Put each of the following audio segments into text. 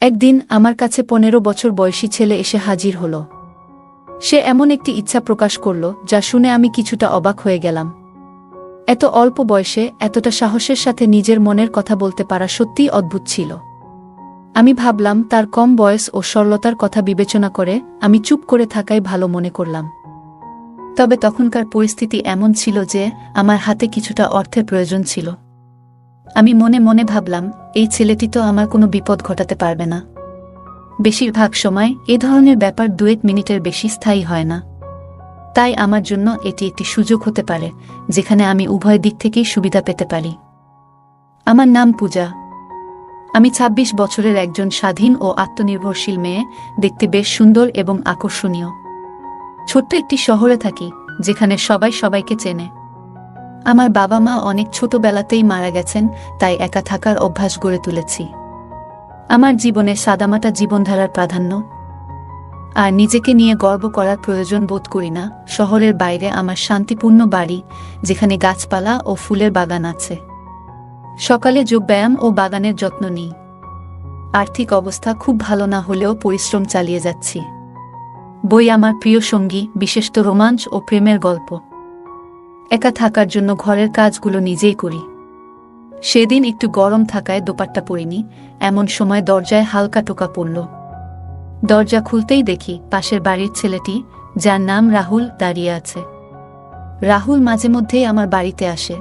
একদিন আমার কাছে পনেরো বছর বয়সী ছেলে এসে হাজির হল। সে এমন একটি ইচ্ছা প্রকাশ করল, যা শুনে আমি কিছুটা অবাক হয়ে গেলাম। এত অল্প বয়সে এতটা সাহসের সাথে নিজের মনের কথা বলতে পারা সত্যিই অদ্ভুত ছিল। আমি ভাবলাম, তার কম বয়স ও সরলতার কথা বিবেচনা করে আমি চুপ করে থাকাই ভালো মনে করলাম। তবে তখনকার পরিস্থিতি এমন ছিল যে, আমার হাতে কিছুটা অর্থের প্রয়োজন ছিল। আমি মনে মনে ভাবলাম, এই ছেলেটি তো আমার কোনো বিপদ ঘটাতে পারবে না। বেশিরভাগ সময় এ ধরনের ব্যাপার দুয়েক মিনিটের বেশি স্থায়ী হয় না। তাই আমার জন্য এটি একটি সুযোগ হতে পারে, যেখানে আমি উভয় দিক থেকেই সুবিধা পেতে পারি। আমার নাম পূজা। আমি ২৬ বছরের একজন স্বাধীন ও আত্মনির্ভরশীল মেয়ে, দেখতে বেশ সুন্দর এবং আকর্ষণীয়। ছোট্ট একটি শহরে থাকি, যেখানে সবাই সবাইকে চেনে। আমার বাবা মা অনেক ছোটবেলাতেই মারা গেছেন, তাই একা থাকার অভ্যাস গড়ে তুলেছি। আমার জীবনে সাদামাটা জীবনধারার প্রাধান্য। আর নিজেকে নিয়ে গর্ব করার প্রয়োজন বোধ করি না, শহরের বাইরে আমার শান্তিপূর্ণ বাড়ি, যেখানে গাছপালা ও ফুলের বাগান আছে। সকালে যোগব্যায়াম ও বাগানের যত্ন নিই। আর্থিক অবস্থা খুব ভালো না হলেও পরিশ্রম চালিয়ে যাচ্ছি। বই আমার প্রিয় সঙ্গী, বিশেষত রোমাঞ্চ ও প্রেমের গল্প। একা থাকার জন্য ঘরের কাজগুলো নিজেই করি। সেদিন একটু গরম থাকায় দোপাট্টা পরিনি, এমন সময় দরজায় হালকা টোকা পড়ল। দরজা খুলতেই দেখি পাশের বাড়ির ছেলেটি, যার নাম রাহুল, দাঁড়িয়ে আছে। রাহুল মাঝে মধ্যেই আমার বাড়িতে আসে।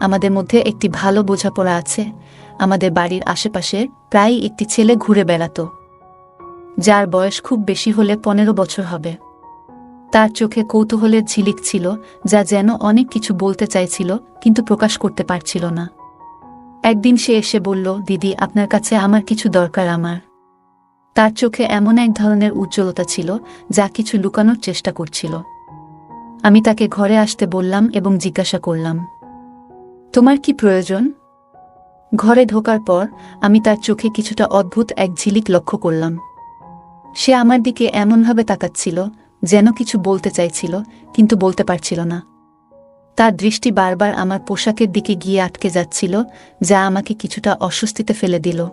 আমাদের মধ্যে একটি ভালো বোঝাপড়া আছে। আমাদের বাড়ির আশেপাশে প্রায় একটি ছেলে ঘুরে বেড়াতো। যার বয়স খুব বেশি হলে পনেরো বছর হবে। তার চোখে কৌতূহলের ঝিলিক ছিল, যা যেন অনেক কিছু বলতে চাইছিল, কিন্তু প্রকাশ করতে পারছিল না। একদিন সে এসে বলল, দিদি, আপনার কাছে আমার কিছু দরকার আমার। তার চোখে এমন এক ধরনের উজ্জ্বলতা ছিল, যা কিছু লুকানোর চেষ্টা করছিল। আমি তাকে ঘরে আসতে বললাম এবং জিজ্ঞাসা করলাম, তোমার কি প্রয়োজন? ঘরে ঢোকার পর আমি তার চোখে কিছুটা অদ্ভুত এক ঝিলিক লক্ষ্য করলাম। সে আমার দিকে এমনভাবে তাকাচ্ছিল যেন কিছু বলতে চাইছিল, কিন্তু বলতে পারছিল না। তার দৃষ্টি বারবার আমার পোশাকের দিকে গিয়ে আটকে যাচ্ছিল, যা আমাকে কিছুটা অস্বস্তিতে ফেলে দিল।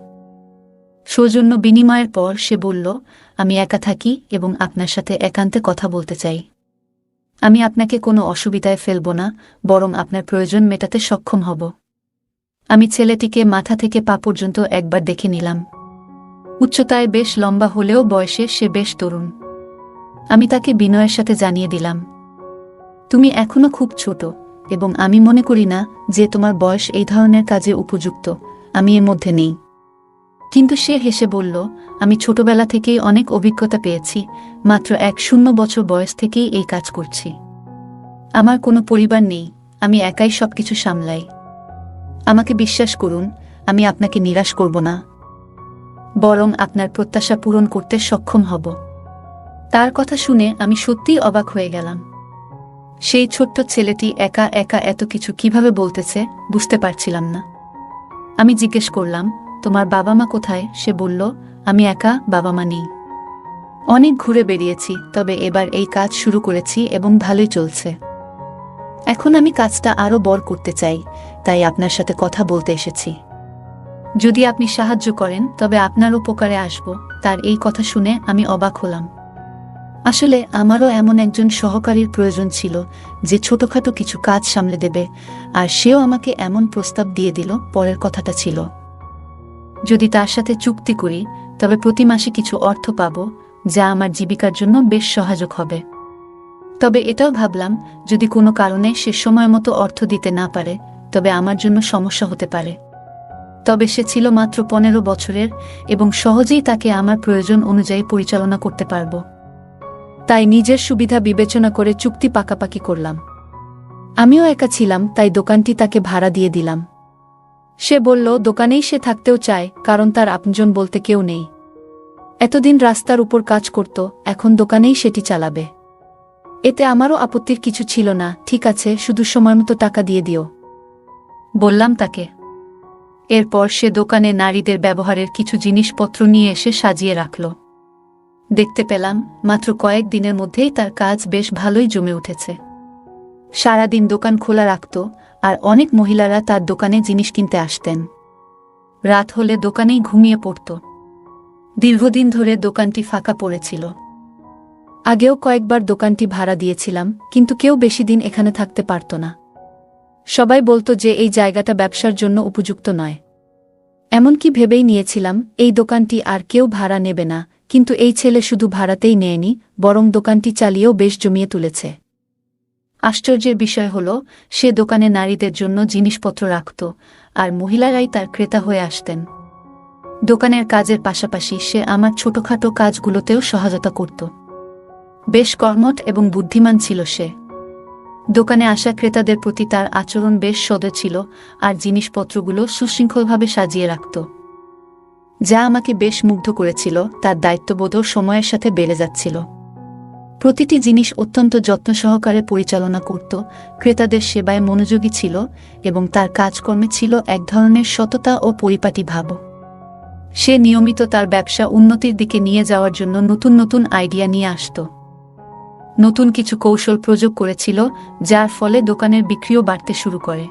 সৌজন্য বিনিময়ের পর সে বলল, আমি একা থাকি এবং আপনার সাথে একান্তে কথা বলতে চাই। আমি আপনাকে কোনো অসুবিধায় ফেলব না, বরং আপনার প্রয়োজন মেটাতে সক্ষম হব। আমি ছেলেটিকে মাথা থেকে পা পর্যন্ত একবার দেখে নিলাম। উচ্চতায় বেশ লম্বা হলেও বয়সে সে বেশ তরুণ। আমি তাকে বিনয়ের সাথে জানিয়ে দিলাম। তুমি এখনও খুব ছোট, এবং আমি মনে করি না যে তোমার বয়স এই ধরনের কাজে উপযুক্ত। আমি এর মধ্যে নেই। কিন্তু সে হেসে বলল, আমি ছোটবেলা থেকেই অনেক অভিজ্ঞতা পেয়েছি, মাত্র এক শূন্য বছর বয়স থেকেই এই কাজ করছি। আমার কোনো পরিবার নেই, আমি একাই সব কিছু সামলাই। আমাকে বিশ্বাস করুন, আমি আপনাকে নিরাশ করব না। বরং আপনার প্রত্যাশা পূরণ করতে সক্ষম হব। তার কথা শুনে আমি সত্যিই অবাক হয়ে গেলাম। সেই ছোট্ট ছেলেটি একা একা এত কিছু কীভাবে বলতেছে বুঝতে পারছিলাম না। আমি জিজ্ঞেস করলাম, তোমার বাবা মা কোথায়? সে বলল, আমি একা বাবা মা নেই। অনেক ঘুরে বেরিয়েছি তবে এবার এই কাজ শুরু করেছি এবং ভালোই চলছে। এখন আমি কাজটা আরও বড় করতে চাই, তাই আপনার সাথে কথা বলতে এসেছি। যদি আপনি সাহায্য করেন, তবে আপনার উপকারে আসব। তার এই কথা শুনে আমি অবাক হলাম। আসলে আমারও এমন একজন সহকারীর প্রয়োজন ছিল যে ছোটখাটো কিছু কাজ সামলে দেবে, আর সেও আমাকে এমন প্রস্তাব দিয়ে দিল, পরের কথাটা ছিল। যদি তার সাথে চুক্তি করি, তবে প্রতি মাসে কিছু অর্থ পাব, যা আমার জীবিকার জন্য বেশ সহায়ক হবে। তবে এটাও ভাবলাম, যদি কোনো কারণে সে সময় মতো অর্থ দিতে না পারে, তবে আমার জন্য সমস্যা হতে পারে। তবে সে ছিল মাত্র পনেরো বছরের, এবং সহজেই তাকে আমার প্রয়োজন অনুযায়ী পরিচালনা করতে পারব। তাই নিজের সুবিধা বিবেচনা করে চুক্তি পাকাপাকি করলাম। আমিও একা ছিলাম, তাই দোকানটি তাকে ভাড়া দিয়ে দিলাম। সে বলল, দোকানেই সে থাকতেও চায়, কারণ তার আপনজন বলতে কেউ নেই। এতদিন রাস্তার উপর কাজ করত, এখন দোকানেই সেটি চালাবে। এতে আমারও আপত্তির কিছু ছিল না, ঠিক আছে, শুধু সময়মতো টাকা দিয়ে দিও। বললাম তাকে। এরপর সে দোকানে নারীদের ব্যবহারের কিছু জিনিসপত্র নিয়ে এসে সাজিয়ে রাখল। দেখতে পেলাম, মাত্র কয়েক দিনের মধ্যেই তার কাজ বেশ ভালোই জমে উঠেছে। সারাদিন দোকান খোলা রাখত, আর অনেক মহিলারা তার দোকানে জিনিস কিনতে আসতেন। রাত হলে দোকানেই ঘুমিয়ে পড়ত। দীর্ঘদিন ধরে দোকানটি ফাঁকা পড়েছিল। আগেও কয়েকবার দোকানটি ভাড়া দিয়েছিলাম, কিন্তু কেউ বেশি দিন এখানে থাকতে পারত না। সবাই বলতো যে এই জায়গাটা ব্যবসার জন্য উপযুক্ত নয়। এমনকি ভেবেই নিয়েছিলাম, এই দোকানটি আর কেউ ভাড়া নেবে না কিন্তু এই ছেলে শুধু ভাড়াতেই নেয়নি, বরং দোকানটি চালিয়েও বেশ জমিয়ে তুলেছে। আশ্চর্যের বিষয় হল, সে দোকানে নারীদের জন্য জিনিসপত্র রাখত, আর মহিলারাই তার ক্রেতা হয়ে আসতেন। দোকানের কাজের পাশাপাশি সে আমার ছোটখাটো কাজগুলোতেও সহায়তা করত। বেশ কর্মঠ এবং বুদ্ধিমান ছিল সে। দোকানে আসা ক্রেতাদের প্রতি তার আচরণ বেশ সদয় ছিল, আর জিনিসপত্রগুলো সুশৃঙ্খলভাবে সাজিয়ে রাখত। যা আমাকে বেশ মুগ্ধ করেছিল, তার দায়িত্ববোধও সময়ের সাথে বেড়ে যাচ্ছিল। প্রতিটি জিনিস অত্যন্ত যত্ন সহকারে পরিচালনা করত, ক্রেতাদের সেবায় মনোযোগী ছিল এবং তার কাজকর্মে ছিল এক ধরনের সততা ও পরিপাটি ভাব। সে নিয়মিত তার ব্যবসা উন্নতির দিকে নিয়ে যাওয়ার জন্য নতুন নতুন আইডিয়া নিয়ে আসত। নতুন কিছু কৌশল প্রয়োগ করেছিল, যার ফলে দোকানের বিক্রিও বাড়তে শুরু করে।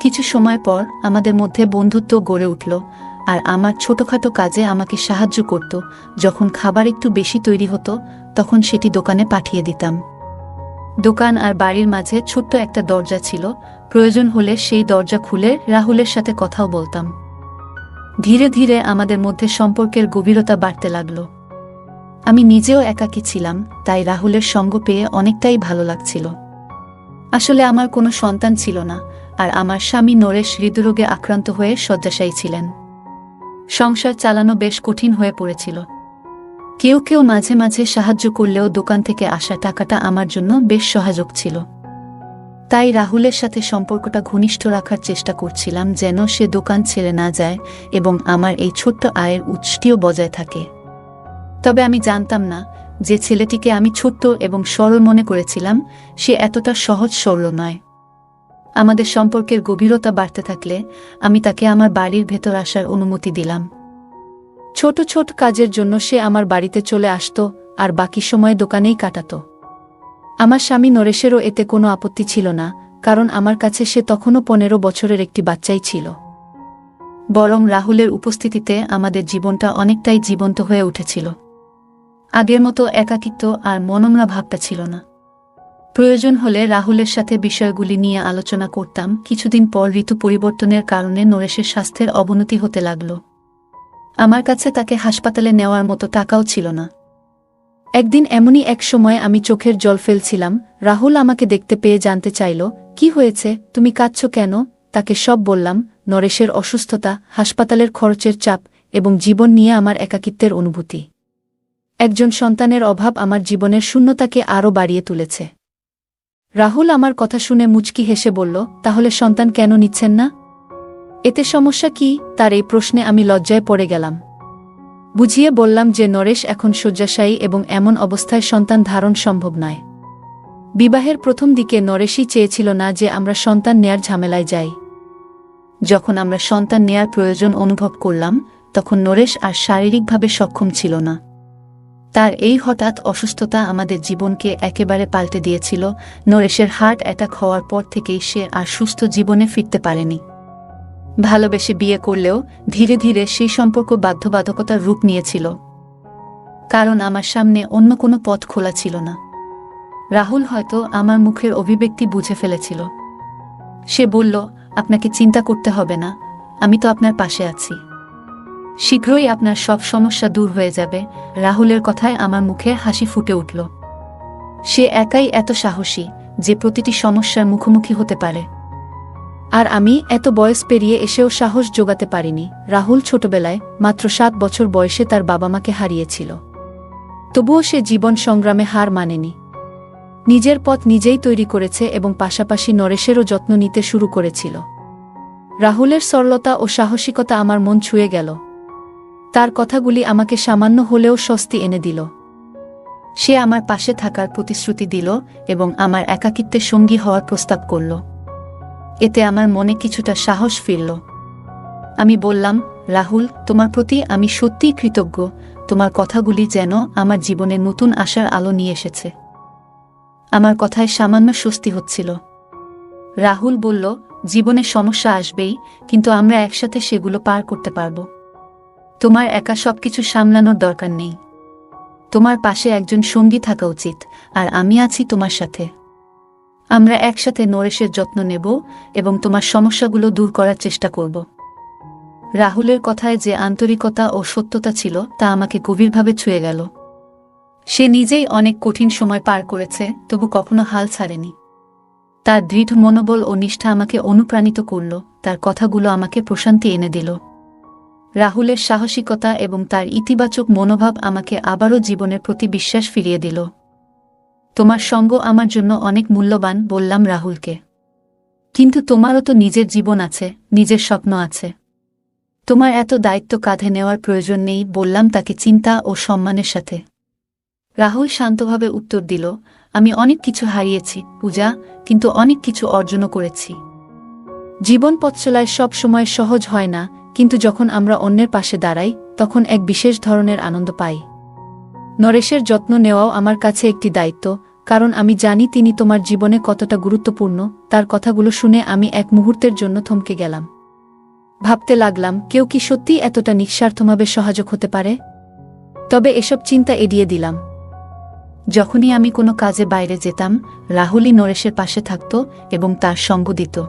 কিছু সময় পর আমাদের মধ্যে বন্ধুত্ব গড়ে উঠল আর আমার ছোটখাটো কাজে আমাকে সাহায্য করত। যখন খাবার একটু বেশি তৈরি হতো, তখন সেটি দোকানে পাঠিয়ে দিতাম। দোকান আর বাড়ির মাঝে ছোট্ট একটা দরজা ছিল। প্রয়োজন হলে সেই দরজা খুলে রাহুলের সাথে কথাও বলতাম। ধীরে ধীরে আমাদের মধ্যে সম্পর্কের গভীরতা বাড়তে লাগল। আমি নিজেও একাকী ছিলাম, তাই রাহুলের সঙ্গ পেয়ে অনেকটাই ভালো লাগছিল। আসলে আমার কোনো সন্তান ছিল না, আর আমার স্বামী নরেশ হৃদরোগে আক্রান্ত হয়ে শয্যাশায়ী ছিলেন। সংসার চালানো বেশ কঠিন হয়ে পড়েছিল। কেউ কেউ মাঝে মাঝে সাহায্য করলেও দোকান থেকে আসা টাকাটা আমার জন্য বেশ সহায়ক ছিল। তাই রাহুলের সাথে সম্পর্কটা ঘনিষ্ঠ রাখার চেষ্টা করছিলাম যেন সে দোকান ছেড়ে না যায় এবং আমার এই ছোট্ট আয়ের উৎসটিও বজায় থাকে। তবে আমি জানতাম না যে ছেলেটিকে আমি ছোট্ট এবং সরল মনে করেছিলাম, সে এতটা সহজ সরল নয়। আমাদের সম্পর্কের গভীরতা বাড়তে থাকলে আমি তাকে আমার বাড়ির ভেতর আসার অনুমতি দিলাম। ছোট ছোট কাজের জন্য সে আমার বাড়িতে চলে আসত আর বাকি সময় দোকানেই কাটাত। আমার স্বামী নরেশেরও এতে কোনো আপত্তি ছিল না, কারণ আমার কাছে সে তখনও পনেরো বছরের একটি বাচ্চাই ছিল। বরং রাহুলের উপস্থিতিতে আমাদের জীবনটা অনেকটাই জীবন্ত হয়ে উঠেছিল। আগের মতো একাকিত্ব আর মনমরা ভাবটা ছিল না। প্রয়োজন হলে রাহুলের সাথে বিষয়গুলি নিয়ে আলোচনা করতাম। কিছুদিন পর ঋতু পরিবর্তনের কারণে নরেশের স্বাস্থ্যের অবনতি হতে লাগল। আমার কাছে তাকে হাসপাতালে নেওয়ার মতো টাকাও ছিল না। একদিন এমনই এক সময় আমি চোখের জল ফেলছিলাম। রাহুল আমাকে দেখতে পেয়ে জানতে চাইল, কি হয়েছে? তুমি কাঁদছ কেন? তাকে সব বললাম, নরেশের অসুস্থতা, হাসপাতালের খরচের চাপ এবং জীবন নিয়ে আমার একাকিত্বের অনুভূতি। একজন সন্তানের অভাব আমার জীবনের শূন্যতাকে আরও বাড়িয়ে তুলেছে। রাহুল আমার কথা শুনে মুচকি হেসে বলল, তাহলে সন্তান কেন নিচ্ছেন না? এতে সমস্যা কি? তার এই প্রশ্নে আমি লজ্জায় পড়ে গেলাম। বুঝিয়ে বললাম যে নরেশ এখন শয্যাশায়ী এবং এমন অবস্থায় সন্তান ধারণ সম্ভব নয়। বিবাহের প্রথম দিকে নরেশই চেয়েছিল না যে আমরা সন্তান নেয়ার ঝামেলায় যাই। যখন আমরা সন্তান নেয়ার প্রয়োজন অনুভব করলাম, তখন নরেশ আর শারীরিকভাবে সক্ষম ছিল না। তার এই হঠাৎ অসুস্থতা আমাদের জীবনকে একেবারে পাল্টে দিয়েছিল। নরেশের হার্ট অ্যাটাক হওয়ার পর থেকেই সে আর সুস্থ জীবনে ফিরতে পারেনি। ভালোবেসে বিয়ে করলেও ধীরে ধীরে সেই সম্পর্ক বাধ্যবাধকতার রূপ নিয়েছিল। কারণ আমার সামনে অন্য কোনো পথ খোলা ছিল না। রাহুল হয়তো আমার মুখের অভিব্যক্তি বুঝে ফেলেছিল। সে বলল, আপনাকে চিন্তা করতে হবে না। আমি তো আপনার পাশে আছি। শীঘ্রই আপনার সব সমস্যা দূর হয়ে যাবে। রাহুলের কথায় আমার মুখে হাসি ফুটে উঠল। সে একাই এত সাহসী যে প্রতিটি সমস্যার মুখোমুখি হতে পারে। আর আমি এত বয়স পেরিয়ে এসেও সাহস জোগাতে পারিনি। রাহুল ছোটবেলায় মাত্র সাত বছর বয়সে তার বাবা মাকে হারিয়েছিল। তবুও সে জীবন সংগ্রামে হার মানেনি। নিজের পথ নিজেই তৈরি করেছে এবং পাশাপাশি নরেশেরও যত্ন নিতে শুরু করেছিল। রাহুলের সরলতা ও সাহসিকতা আমার মন ছুঁয়ে গেল। তার কথাগুলি আমাকে সামান্য হলেও স্বস্তি এনে দিল। সে আমার পাশে থাকার প্রতিশ্রুতি দিল এবং আমার একাকিত্বে সঙ্গী হওয়ার প্রস্তাব করল। এতে আমার মনে কিছুটা সাহস ফিরল। আমি বললাম, রাহুল, তোমার প্রতি আমি সত্যিই কৃতজ্ঞ। তোমার কথাগুলি যেন আমার জীবনে নতুন আশার আলো নিয়ে এসেছে। আমার কথায় সামান্য স্বস্তি হচ্ছিল। রাহুল বলল, জীবনে সমস্যা আসবেই, কিন্তু আমরা একসাথে সেগুলো পার করতে পারব। তোমার একা সবকিছু সামলানোর দরকার নেই। তোমার পাশে একজন সঙ্গী থাকা উচিত, আর আমি আছি তোমার সাথে। আমরা একসাথে নরেশের যত্ন নেব এবং তোমার সমস্যাগুলো দূর করার চেষ্টা করব। রাহুলের কথায় যে আন্তরিকতা ও সত্যতা ছিল, তা আমাকে গভীরভাবে ছুঁয়ে গেল। সে নিজেই অনেক কঠিন সময় পার করেছে, তবু কখনো হাল ছাড়েনি। তার দৃঢ় মনোবল ও নিষ্ঠা আমাকে অনুপ্রাণিত করল, তার কথাগুলো আমাকে প্রশান্তি এনে দিল। রাহুলের সাহসিকতা এবং তার ইতিবাচক মনোভাব আমাকে আবারও জীবনের প্রতি বিশ্বাস ফিরিয়ে দিল। তোমার সঙ্গ আমার জন্য অনেক মূল্যবান, বললাম রাহুলকে। কিন্তু তোমারও তো নিজের জীবন আছে, নিজের স্বপ্ন আছে। তোমার এত দায়িত্ব কাঁধে নেওয়ার প্রয়োজন নেই, বললাম তাকে চিন্তা ও সম্মানের সাথে। রাহুল শান্তভাবে উত্তর দিল, আমি অনেক কিছু হারিয়েছি, পূজা, কিন্তু অনেক কিছু অর্জনও করেছি। জীবন পথচলায় সব সময় সহজ হয় না কিন্তু যখন আমরা অন্যের পাশে দাঁড়াই, তখন এক বিশেষ ধরনের আনন্দ পাই। নরেশের যত্ন নেওয়াও আমার কাছে একটি দায়িত্ব, কারণ আমি জানি তিনি তোমার জীবনে কতটা গুরুত্বপূর্ণ, তার কথাগুলো শুনে আমি এক মুহূর্তের জন্য থমকে গেলাম। ভাবতে লাগলাম, কেউ কি সত্যিই এতটা নিঃস্বার্থভাবে সহায়ক হতে পারে? তবে এসব চিন্তা এড়িয়ে দিলাম। যখনই আমি কোনো কাজে বাইরে যেতাম, রাহুলই নরেশের পাশে থাকত এবং তার সঙ্গ দিত।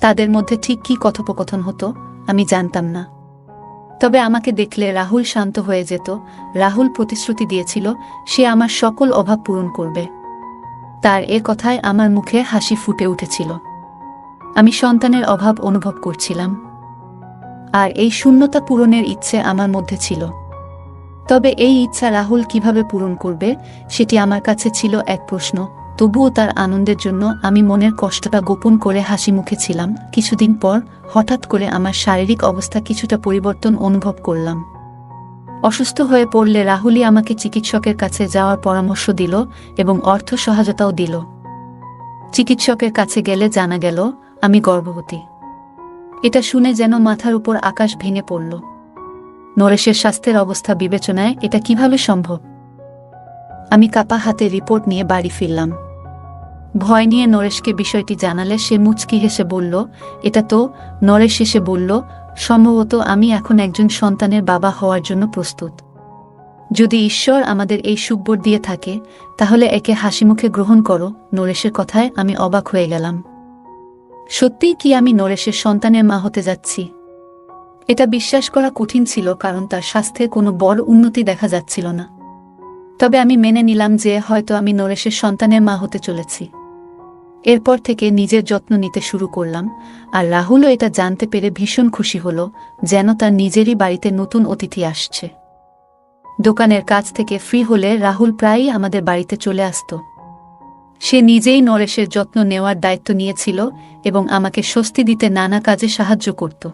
তাদের মধ্যে ঠিক কী কথোপকথন হতো আমি জানতাম না। তবে আমাকে দেখলে রাহুল শান্ত হয়ে যেত, রাহুল প্রতিশ্রুতি দিয়েছিল, সে আমার সকল অভাব পূরণ করবে। তার এ কথায় আমার মুখে হাসি ফুটে উঠেছিল। আমি সন্তানের অভাব অনুভব করছিলাম। আর এই শূন্যতা পূরণের ইচ্ছে আমার মধ্যে ছিল। তবে এই ইচ্ছা রাহুল কীভাবে পূরণ করবে, সেটি আমার কাছে ছিল এক প্রশ্ন। তবুও তার আনন্দের জন্য আমি মনের কষ্টটা গোপন করে হাসি মুখে ছিলাম। কিছুদিন পর, হঠাৎ করে আমার শারীরিক অবস্থা কিছুটা পরিবর্তন অনুভব করলাম। অসুস্থ হয়ে পড়লে রাহুলই আমাকে চিকিৎসকের কাছে যাওয়ার পরামর্শ দিল এবং অর্থ সহায়তাও দিল। চিকিৎসকের কাছে গেলে জানা গেল, আমি গর্ভবতী। এটা শুনে যেন মাথার উপর আকাশ ভেঙে পড়ল। নরেশের স্বাস্থ্যের অবস্থা বিবেচনায় এটা কীভাবে সম্ভব? আমি কাপা হাতে রিপোর্ট নিয়ে বাড়ি ফিরলাম। ভয় নিয়ে নরেশকে বিষয়টি জানালে সে মুচকি হেসে বলল, এটা তো। নরেশ এসে বলল, সম্ভবত আমি এখন একজন সন্তানের বাবা হওয়ার জন্য প্রস্তুত। যদি ঈশ্বর আমাদের এই সুব্বর দিয়ে থাকে, তাহলে একে হাসিমুখে গ্রহণ করো। নরেশের কথায় আমি অবাক হয়ে গেলাম। সত্যিই কি আমি নরেশের সন্তানের মা হতে যাচ্ছি? এটা বিশ্বাস করা কঠিন ছিল, কারণ তার স্বাস্থ্যে কোনো বড় উন্নতি দেখা যাচ্ছিল না। তবে আমি মেনে নিলাম যে হয়তো আমি নরেশের সন্তানের মা হতে চলেছি। এরপর থেকে নিজের যত্ন নিতে শুরু করলাম, আর রাহুলও এটা জানতে পেরে ভীষণ খুশি হল যেন তার নিজেরই বাড়িতে নতুন অতিথি আসছে। দোকানের কাজ থেকে ফ্রি হলে রাহুল প্রায়ই আমাদের বাড়িতে চলে আসত। সে নিজেই নরেশের যত্ন নেওয়ার দায়িত্ব নিয়েছিল এবং আমাকে স্বস্তি দিতে নানা কাজে সাহায্য করত।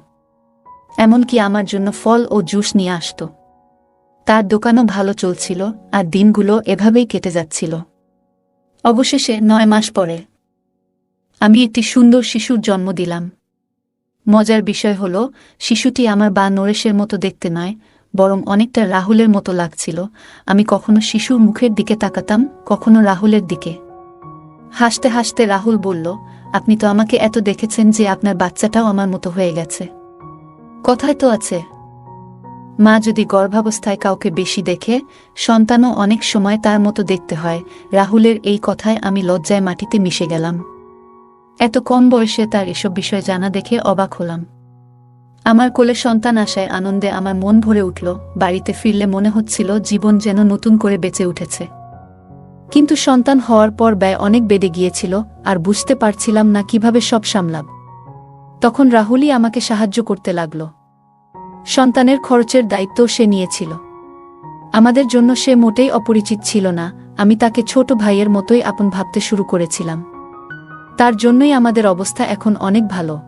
এমনকি আমার জন্য ফল ও জুস নিয়ে আসত। তার দোকানও ভালো চলছিল আর দিনগুলো এভাবেই কেটে যাচ্ছিল। অবশেষে নয় মাস পরে আমি একটি সুন্দর শিশুর জন্ম দিলাম। মজার বিষয় হল, শিশুটি আমার বা নরেশের মতো দেখতে নয়, বরং অনেকটা রাহুলের মতো লাগছিল। আমি কখনো শিশুর মুখের দিকে তাকাতাম, কখনো রাহুলের দিকে। হাসতে হাসতে রাহুল বলল, আপনি তো আমাকে এত দেখেছেন যে আপনার বাচ্চাটাও আমার মতো হয়ে গেছে। কথায় তো আছে। মা যদি গর্ভাবস্থায় কাউকে বেশি দেখে, সন্তানও অনেক সময় তার মতো দেখতে হয়। রাহুলের এই কথায় আমি লজ্জায় মাটিতে মিশে গেলাম। এত কম বয়সে তার এসব বিষয় জানা দেখে অবাক হলাম। আমার কোলে সন্তান আসায় আনন্দে আমার মন ভরে উঠল, বাড়িতে ফিরলে মনে হচ্ছিল জীবন যেন নতুন করে বেঁচে উঠেছে। কিন্তু সন্তান হওয়ার পর ব্যয় অনেক বেড়ে গিয়েছিল, আর বুঝতে পারছিলাম না কীভাবে সব সামলাব। তখন রাহুলই আমাকে সাহায্য করতে লাগল। সন্তানের খরচের দায়িত্ব সে নিয়েছিল। আমাদের জন্য সে মোটেই অপরিচিত ছিল না, আমি তাকে ছোট ভাইয়ের মতোই আপন ভাবতে শুরু করেছিলাম। তার জন্যই আমাদের অবস্থা এখন অনেক ভালো।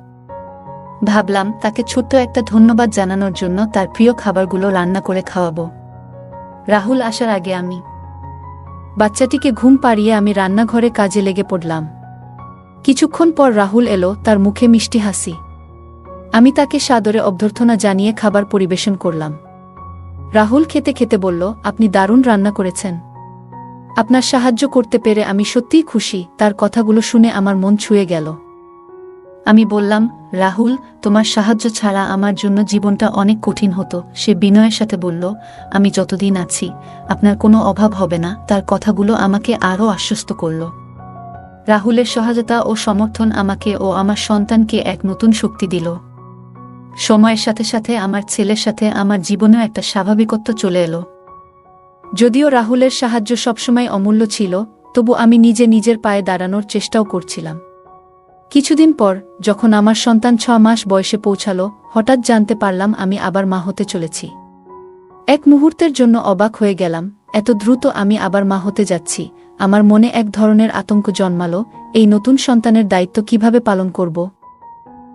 ভাবলাম, তাকে ছোট্ট একটা ধন্যবাদ জানানোর জন্য তার প্রিয় খাবারগুলো রান্না করে খাওয়াবো। রাহুল আসার আগে আমি বাচ্চাটিকে ঘুম পাড়িয়ে আমি রান্নাঘরে কাজে লেগে পড়লাম। কিছুক্ষণ পর রাহুল এলো তার মুখে মিষ্টি হাসি। আমি তাকে সাদরে অভ্যর্থনা জানিয়ে খাবার পরিবেশন করলাম। রাহুল খেতে খেতে বলল, আপনি দারুণ রান্না করেছেন। আপনার সাহায্য করতে পেরে আমি সত্যিই খুশি, তার কথাগুলো শুনে আমার মন ছুঁয়ে গেল। আমি বললাম, রাহুল, তোমার সাহায্য ছাড়া আমার জন্য জীবনটা অনেক কঠিন হতো। সে বিনয়ের সাথে বলল, আমি যতদিন আছি, আপনার কোনো অভাব হবে না। তার কথাগুলো আমাকে আরও আশ্বস্ত করল। রাহুলের সহায়তা ও সমর্থন আমাকে ও আমার সন্তানকে এক নতুন শক্তি দিল। সময়ের সাথে সাথে আমার ছেলের সাথে আমার জীবনেও একটা স্বাভাবিকত্ব চলে এলো। যদিও রাহুলের সাহায্য সবসময় অমূল্য ছিল, তবু আমি নিজে নিজের পায়ে দাঁড়ানোর চেষ্টাও করছিলাম। কিছুদিন পর, যখন আমার সন্তান ছ মাস বয়সে পৌঁছালো, হঠাৎ জানতে পারলাম আমি আবার মা হতে চলেছি। এক মুহূর্তের জন্য অবাক হয়ে গেলাম, এত দ্রুত আমি আবার মা হতে যাচ্ছি, আমার মনে এক ধরনের আতঙ্ক জন্মালো, এই নতুন সন্তানের দায়িত্ব কীভাবে পালন করব?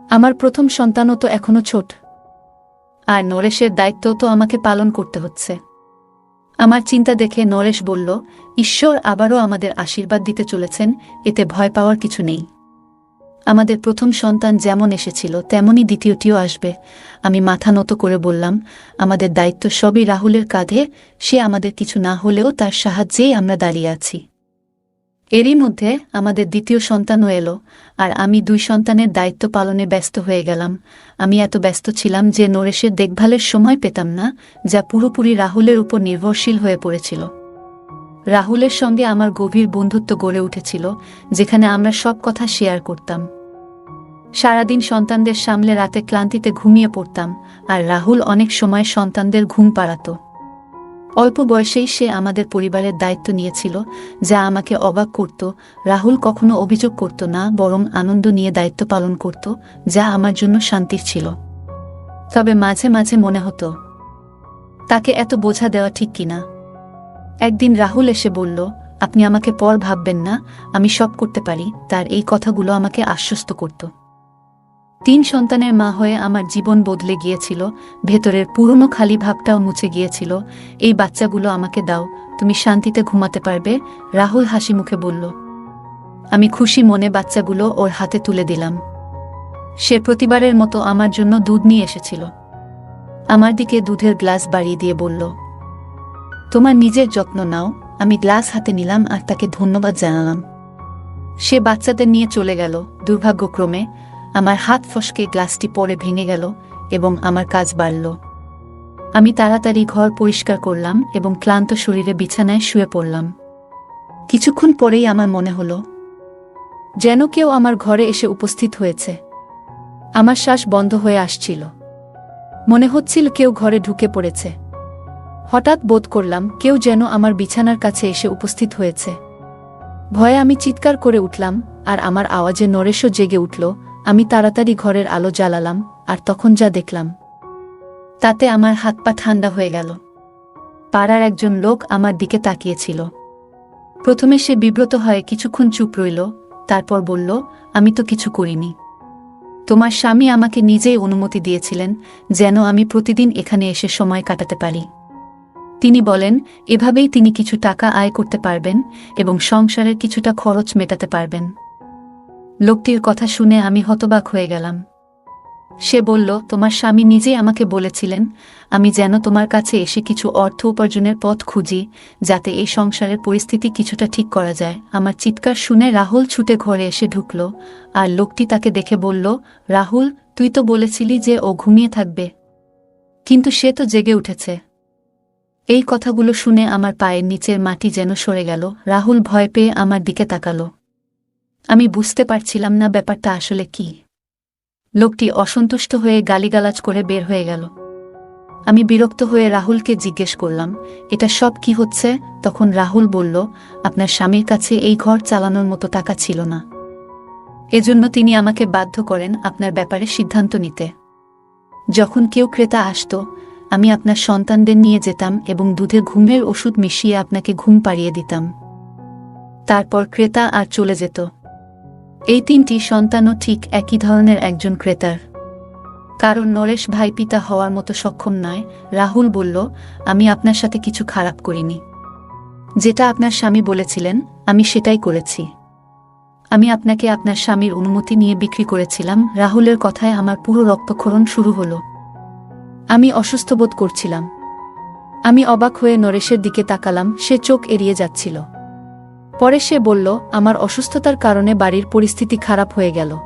আমার প্রথম সন্তানও তো এখনও ছোট। আর নরেশের দায়িত্ব তো আমাকে পালন করতে হচ্ছে। আমার চিন্তা দেখে নরেশ বলল, ঈশ্বর আবারও আমাদের আশীর্বাদ দিতে চলেছেন, এতে ভয় পাওয়ার কিছু নেই। আমাদের প্রথম সন্তান যেমন এসেছিল, তেমনই দ্বিতীয়টিও আসবে। আমি মাথা নত করে বললাম, আমাদের দায়িত্ব সবই রাহুলের কাঁধে, সে আমাদের কিছু না হলেও তার সাহায্যেই আমরা দাঁড়িয়ে আছি। এরই মধ্যে আমাদের দ্বিতীয় সন্তানও এলো, আর আমি দুই সন্তানের দায়িত্ব পালনে ব্যস্ত হয়ে গেলাম। আমি এত ব্যস্ত ছিলাম যে নরেশের দেখভালের সময় পেতাম না, যা পুরোপুরি রাহুলের উপর নির্ভরশীল হয়ে পড়েছিল। রাহুলের সঙ্গে আমার গভীর বন্ধুত্ব গড়ে উঠেছিল, যেখানে আমরা সব কথা শেয়ার করতাম। সারাদিন সন্তানদের সামলে রাতে ক্লান্তিতে ঘুমিয়ে পড়তাম, আর রাহুল অনেক সময় সন্তানদের ঘুম পাড়াতো। অল্প বয়সেই সে আমাদের পরিবারের দায়িত্ব নিয়েছিল যা আমাকে অবাক করত, রাহুল কখনো অভিযোগ করত না, বরং আনন্দ নিয়ে দায়িত্ব পালন করত, যা আমার জন্য শান্তির ছিল। তবে মাঝে মাঝে মনে হতো, তাকে এত বোঝা দেওয়া ঠিক কিনা। একদিন রাহুল এসে বলল, আপনি আমাকে পর ভাববেন না, আমি সব করতে পারি। তার এই কথাগুলো আমাকে আশ্বস্ত করত। তিন সন্তানের মা হয়ে আমার জীবন বদলে গিয়েছিল, ভেতরের পুরনো খালি ভাবটাও মুছে গিয়েছিল। এই বাচ্চাগুলো আমাকে দাও, তুমি শান্তিতে ঘুমাতে পারবে, রাহুল হাসি মুখে বলল। আমি খুশি মনে বাচ্চাগুলো ওর হাতে তুলে দিলাম। সে প্রতিবারের মতো আমার জন্য দুধ নিয়ে এসেছিল। আমার দিকে দুধের গ্লাস বাড়িয়ে দিয়ে বলল, তোমার নিজের যত্ন নাও, আমি গ্লাস হাতে নিলাম আর তাকে ধন্যবাদ জানালাম। সে বাচ্চাদের নিয়ে চলে গেল, দুর্ভাগ্যক্রমে আমার হাত ফসকে গ্লাসটি পরে ভেঙে গেল এবং আমার কাজ বাড়ল। আমি তাড়াতাড়ি ঘর পরিষ্কার করলাম এবং ক্লান্ত শরীরে বিছানায় শুয়ে পড়লাম। কিছুক্ষণ পরেই আমার মনে হলো, যেন কেউ আমার ঘরে এসে উপস্থিত হয়েছে। আমার শ্বাস বন্ধ হয়ে আসছিল। মনে হচ্ছিল কেউ ঘরে ঢুকে পড়েছে। হঠাৎ বোধ করলাম কেউ যেন আমার বিছানার কাছে এসে উপস্থিত হয়েছে। ভয়ে আমি চিৎকার করে উঠলাম আর আমার আওয়াজে নরেশও জেগে উঠল আমি তাড়াতাড়ি ঘরের আলো জ্বালালাম, আর তখন যা দেখলাম। তাতে আমার হাত পা ঠান্ডা হয়ে গেল। পাড়ার একজন লোক আমার দিকে তাকিয়েছিল। প্রথমে সে বিব্রত হয়ে কিছুক্ষণ চুপ রইল, তারপর বলল, আমি তো কিছু করিনি। তোমার স্বামী আমাকে নিজেই অনুমতি দিয়েছিলেন যেন আমি প্রতিদিন এখানে এসে সময় কাটাতে পারি। তিনি বলেন, এভাবেই তিনি কিছু টাকা আয় করতে পারবেন এবং সংসারের কিছুটা খরচ মেটাতে পারবেন। লোকটির কথা শুনে আমি হতবাক হয়ে গেলাম। সে বলল, তোমার স্বামী নিজেই আমাকে বলেছিলেন, আমি যেন তোমার কাছে এসে কিছু অর্থ উপার্জনের পথ খুঁজি, যাতে এই সংসারের পরিস্থিতি কিছুটা ঠিক করা যায়। আমার চিৎকার শুনে রাহুল ছুটে ঘরে এসে ঢুকল, আর লোকটি তাকে দেখে বলল, রাহুল, তুই তো বলেছিলি যে ও ঘুমিয়ে থাকবে। কিন্তু সে তো জেগে উঠেছে। এই কথাগুলো শুনে আমার পায়ের নিচের মাটি যেন সরে গেল। রাহুল ভয় পেয়ে আমার দিকে তাকালো। আমি বুঝতে পারছিলাম না ব্যাপারটা আসলে কি। লোকটি অসন্তুষ্ট হয়ে গালিগালাজ করে বের হয়ে গেল। আমি বিরক্ত হয়ে রাহুলকে জিজ্ঞেস করলাম, এটা সব কি হচ্ছে? তখন রাহুল বলল, আপনার স্বামীর কাছে এই ঘর চালানোর মতো টাকা ছিল না। এজন্য তিনি আমাকে বাধ্য করেন আপনার ব্যাপারে সিদ্ধান্ত নিতে। যখন কেউ ক্রেতা আসত, আমি আপনার সন্তানদের নিয়ে যেতাম এবং দুধে ঘুমের ওষুধ মিশিয়ে আপনাকে ঘুম পাড়িয়ে দিতাম। তারপর ক্রেতা আর চলে যেত। এই তিনটি সন্তানও ঠিক একই ধরনের একজন ক্রেতার। কারণ নরেশ ভাই পিতা হওয়ার মতো সক্ষম নয়, রাহুল বলল, আমি আপনার সাথে কিছু খারাপ করিনি। যেটা আপনার স্বামী বলেছিলেন, আমি সেটাই করেছি। আমি আপনাকে আপনার স্বামীর অনুমতি নিয়ে বিক্রি করেছিলাম, রাহুলের কথায় আমার পুরো রক্তক্ষরণ শুরু হলো। আমি অসুস্থ বোধ করছিলাম। আমি অবাক হয়ে নরেশের দিকে তাকালাম, সে চোখ এড়িয়ে যাচ্ছিল। পরে সে বলল, আমার অসুস্থতার কারণে বাড়ির পরিস্থিতি খারাপ হয়ে গেল।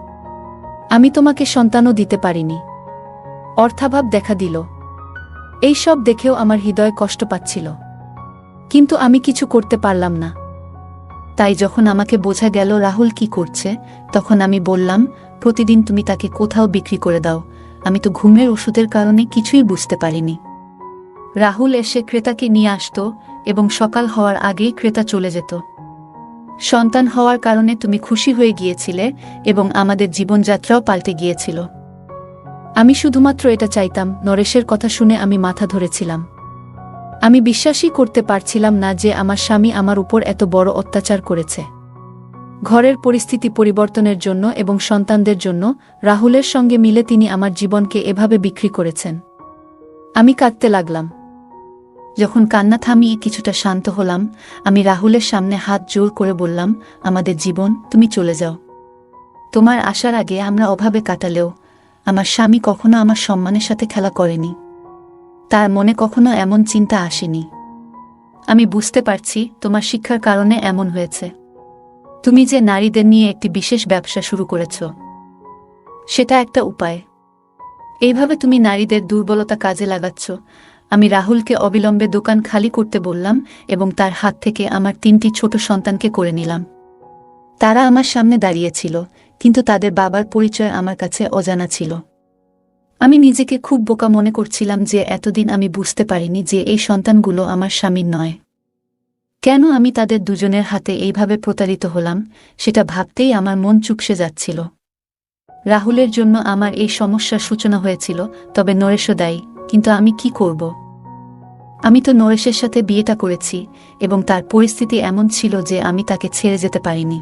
আমি তোমাকে সন্তানও দিতে পারিনি। অর্থাভাব দেখা দিল। এই সব দেখেও আমার হৃদয় কষ্ট পাচ্ছিল। কিন্তু আমি কিছু করতে পারলাম না। তাই যখন আমাকে বোঝা গেল রাহুল কি করছে, তখন আমি বললাম, প্রতিদিন তুমি তাকে কোথাও বিক্রি করে দাও। আমি তো ঘুমের ওষুধের কারণে কিছুই বুঝতে পারিনি। রাহুল এসে ক্রেতাকে নিয়ে আসত এবং সকাল হওয়ার আগেই ক্রেতা চলে যেত। সন্তান হওয়ার কারণে তুমি খুশি হয়ে গিয়েছিলে এবং আমাদের জীবনযাত্রাও পাল্টে গিয়েছিল। আমি শুধুমাত্র এটা চাইতাম, নরেশের কথা শুনে আমি মাথা ধরেছিলাম। আমি বিশ্বাসই করতে পারছিলাম না যে আমার স্বামী আমার উপর এত বড় অত্যাচার করেছে। ঘরের পরিস্থিতি পরিবর্তনের জন্য এবং সন্তানদের জন্য রাহুলের সঙ্গে মিলে তিনি আমার জীবনকে এভাবে বিক্রি করেছেন। আমি কাঁদতে লাগলাম। যখন কান্না থামিয়ে কিছুটা শান্ত হলাম, আমি রাহুলের সামনে হাত জোর করে বললাম, আমাদের জীবন, তুমি চলে যাও। তোমার আসার আগে আমরা অভাবে কাটালেও, আমার স্বামী কখনো আমার সম্মানের সাথে খেলা করেনি। তার মনে কখনো এমন চিন্তা আসেনি। আমি বুঝতে পারছি তোমার শিক্ষার কারণে এমন হয়েছে। তুমি যে নারীদের নিয়ে একটি বিশেষ ব্যবসা শুরু করেছ, সেটা একটা উপায়। এইভাবে তুমি নারীদের দুর্বলতা কাজে লাগাচ্ছ আমি রাহুলকে অবিলম্বে দোকান খালি করতে বললাম এবং তার হাত থেকে আমার তিনটি ছোট সন্তানকে করে নিলাম। তারা আমার সামনে দাঁড়িয়েছিল, কিন্তু তাদের বাবার পরিচয় আমার কাছে অজানা ছিল। আমি নিজেকে খুব বোকা মনে করছিলাম যে এতদিন আমি বুঝতে পারিনি যে এই সন্তানগুলো আমার স্বামীর নয়। কেন আমি তাদের দুজনের হাতে এইভাবে প্রতারিত হলাম, সেটা ভাবতেই আমার মন চুপসে যাচ্ছিল। রাহুলের জন্য আমার এই সমস্যার সূচনা হয়েছিল, তবে নরেশও দায়ী, কিন্তু আমি কি করব? আমি তো নরেশের সাথে বিয়েটা করেছি, এবং তার পরিস্থিতি এমন ছিল যে আমি তাকে ছেড়ে যেতে পারিনি।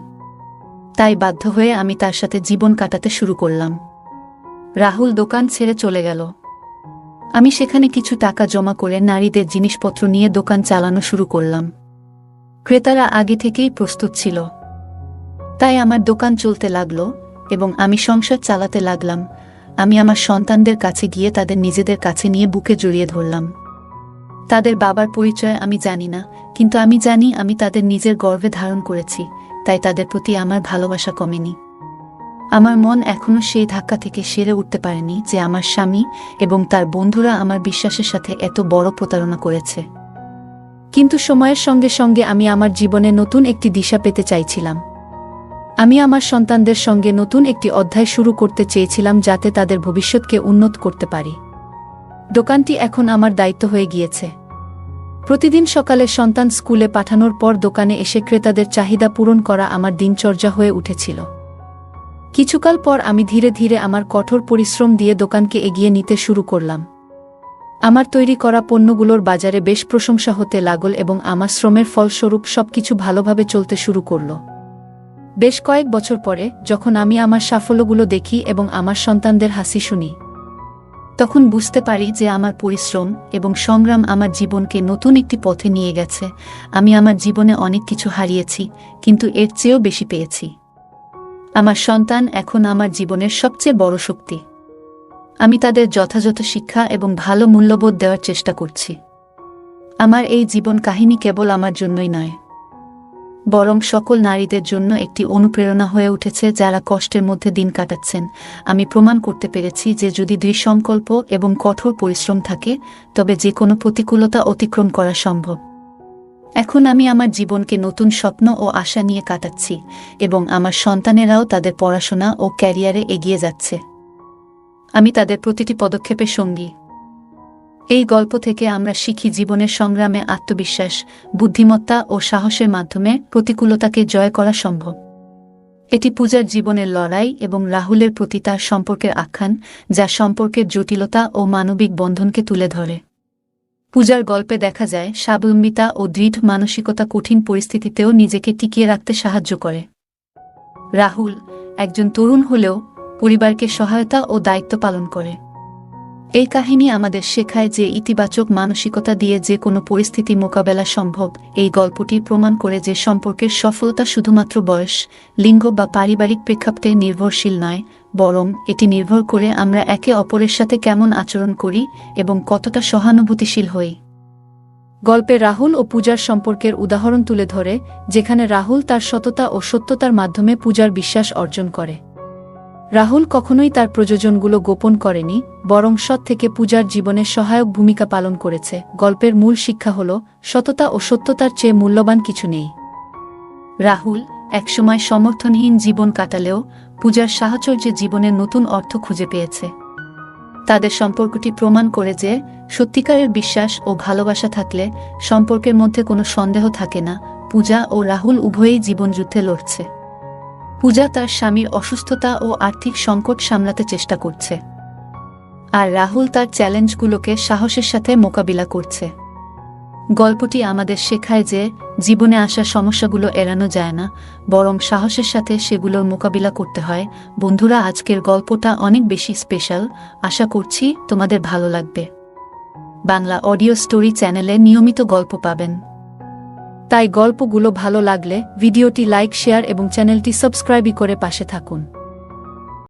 তাই বাধ্য হয়ে আমি তার সাথে জীবন কাটাতে শুরু করলাম। রাহুল দোকান ছেড়ে চলে গেল। আমি সেখানে কিছু টাকা জমা করে নারীদের জিনিসপত্র নিয়ে দোকান চালানো শুরু করলাম। ক্রেতারা আগে থেকেই প্রস্তুত ছিল। তাই আমার দোকান চলতে লাগল, এবং আমি সংসার চালাতে লাগলাম। আমি আমার সন্তানদের কাছে গিয়ে তাদের নিজেদের কাছে নিয়ে বুকে জড়িয়ে ধরলাম। তাদের বাবার পরিচয় আমি জানি না, কিন্তু আমি জানি আমি তাদের নিজের গর্ভে ধারণ করেছি, তাই তাদের প্রতি আমার ভালোবাসা কমেনি। আমার মন এখনও সেই ধাক্কা থেকে সেরে উঠতে পারেনি যে আমার স্বামী এবং তার বন্ধুরা আমার বিশ্বাসের সাথে এত বড় প্রতারণা করেছে। কিন্তু সময়ের সঙ্গে সঙ্গে আমি আমার জীবনে নতুন একটি দিশা পেতে চাইছিলাম। আমি আমার সন্তানদের সঙ্গে নতুন একটি অধ্যায় শুরু করতে চেয়েছিলাম যাতে তাদের ভবিষ্যৎকে উন্নত করতে পারি। দোকানটি এখন আমার দায়িত্ব হয়ে গিয়েছে। প্রতিদিন সকালে সন্তান স্কুলে পাঠানোর পর দোকানে এসে ক্রেতাদের চাহিদা পূরণ করা আমার দিনচর্যা হয়ে উঠেছিল। কিছুকাল পর আমি ধীরে ধীরে আমার কঠোর পরিশ্রম দিয়ে দোকানকে এগিয়ে নিতে শুরু করলাম। আমার তৈরি করা পণ্যগুলোর বাজারে বেশ প্রশংসা হতে লাগল এবং আমার শ্রমের ফলস্বরূপ সবকিছু ভালোভাবে চলতে শুরু করল। বেশ কয়েক বছর পরে, যখন আমি আমার সাফল্যগুলো দেখি এবং আমার সন্তানদের হাসি শুনি তখন বুঝতে পারি যে আমার পরিশ্রম এবং সংগ্রাম আমার জীবনকে নতুন একটি পথে নিয়ে গেছে। আমি আমার জীবনে অনেক কিছু হারিয়েছি, কিন্তু এর চেয়েও বেশি পেয়েছি। আমার সন্তান এখন আমার জীবনের সবচেয়ে বড় শক্তি। আমি তাদের যথাযথ শিক্ষা এবং ভালো মূল্যবোধ দেওয়ার চেষ্টা করছি। আমার এই জীবন কাহিনী কেবল আমার জন্যই নয়। বরং সকল নারীদের জন্য একটি অনুপ্রেরণা হয়ে উঠেছে যারা কষ্টের মধ্যে দিন কাটাচ্ছেন। আমি প্রমাণ করতে পেরেছি যে যদি দুই সংকল্প এবং কঠোর পরিশ্রম থাকে, তবে যে কোনো প্রতিকূলতা অতিক্রম করা সম্ভব। এখন আমি আমার জীবনকে নতুন স্বপ্ন ও আশা নিয়ে কাটাচ্ছি এবং আমার সন্তানেরাও তাদের পড়াশোনা ও ক্যারিয়ারে এগিয়ে যাচ্ছে। আমি তাদের প্রতিটি পদক্ষেপে সঙ্গী। এই গল্প থেকে আমরা শিখি জীবনের সংগ্রামে আত্মবিশ্বাস, বুদ্ধিমত্তা ও সাহসের মাধ্যমে প্রতিকূলতাকে জয় করা সম্ভব। এটি পূজার জীবনের লড়াই এবং রাহুলের প্রতি তার সম্পর্কের আখ্যান, যা সম্পর্কের জটিলতা ও মানবিক বন্ধনকে তুলে ধরে। পূজার গল্পে দেখা যায়, স্বাবলম্বিতা ও দৃঢ় মানসিকতা কঠিন পরিস্থিতিতেও নিজেকে টিকিয়ে রাখতে সাহায্য করে। রাহুল একজন তরুণ হলেও পরিবারকে সহায়তা ও দায়িত্ব পালন করে। এই কাহিনী আমাদের শেখায় যে ইতিবাচক মানসিকতা দিয়ে যে কোনো পরিস্থিতি মোকাবেলা সম্ভব। এই গল্পটি প্রমাণ করে যে সম্পর্কের সফলতা শুধুমাত্র বয়স, লিঙ্গ বা পারিবারিক প্রেক্ষাপটে নির্ভরশীল নয়, বরং এটি নির্ভর করে আমরা একে অপরের সাথে কেমন আচরণ করি এবং কতটা সহানুভূতিশীল হই। গল্পে রাহুল ও পূজার সম্পর্কের উদাহরণ তুলে ধরে, যেখানে রাহুল তার সততা ও সত্যতার মাধ্যমে পূজার বিশ্বাস অর্জন করে। রাহুল কখনোই তার প্রযোজনগুলো গোপন করেনি, বরং সৎ থেকে পূজার জীবনে সহায়ক ভূমিকা পালন করেছে। গল্পের মূল শিক্ষা হল, সততা ও সত্যতার চেয়ে মূল্যবান কিছু নেই। রাহুল, একসময় সমর্থনহীন জীবন কাটালেও, পূজার সাহচর্যে জীবনের নতুন অর্থ খুঁজে পেয়েছে। তাদের সম্পর্কটি প্রমাণ করে যে, সত্যিকারের বিশ্বাস ও ভালোবাসা থাকলে সম্পর্কের মধ্যে কোনো সন্দেহ থাকে না, পূজা ও রাহুল উভয়েই জীবনযুদ্ধে লড়ছে। পূজা তার স্বামীর অসুস্থতা ও আর্থিক সংকট সামলাতে চেষ্টা করছে। আর রাহুল তার চ্যালেঞ্জগুলোকে সাহসের সাথে মোকাবিলা করছে। গল্পটি আমাদের শেখায় যে, জীবনে আসা সমস্যাগুলো এড়ানো যায় না, বরং সাহসের সাথে সেগুলোর মোকাবিলা করতে হয়। বন্ধুরা, আজকের গল্পটা অনেক বেশি স্পেশাল। আশা করছি তোমাদের ভালো লাগবে। বাংলা অডিও স্টোরি চ্যানেলে নিয়মিত গল্প পাবেন। তাই গল্পগুলো ভালো লাগলে ভিডিওটি লাইক শেয়ার এবং চ্যানেলটি সাবস্ক্রাইবই করে পাশে থাকুন।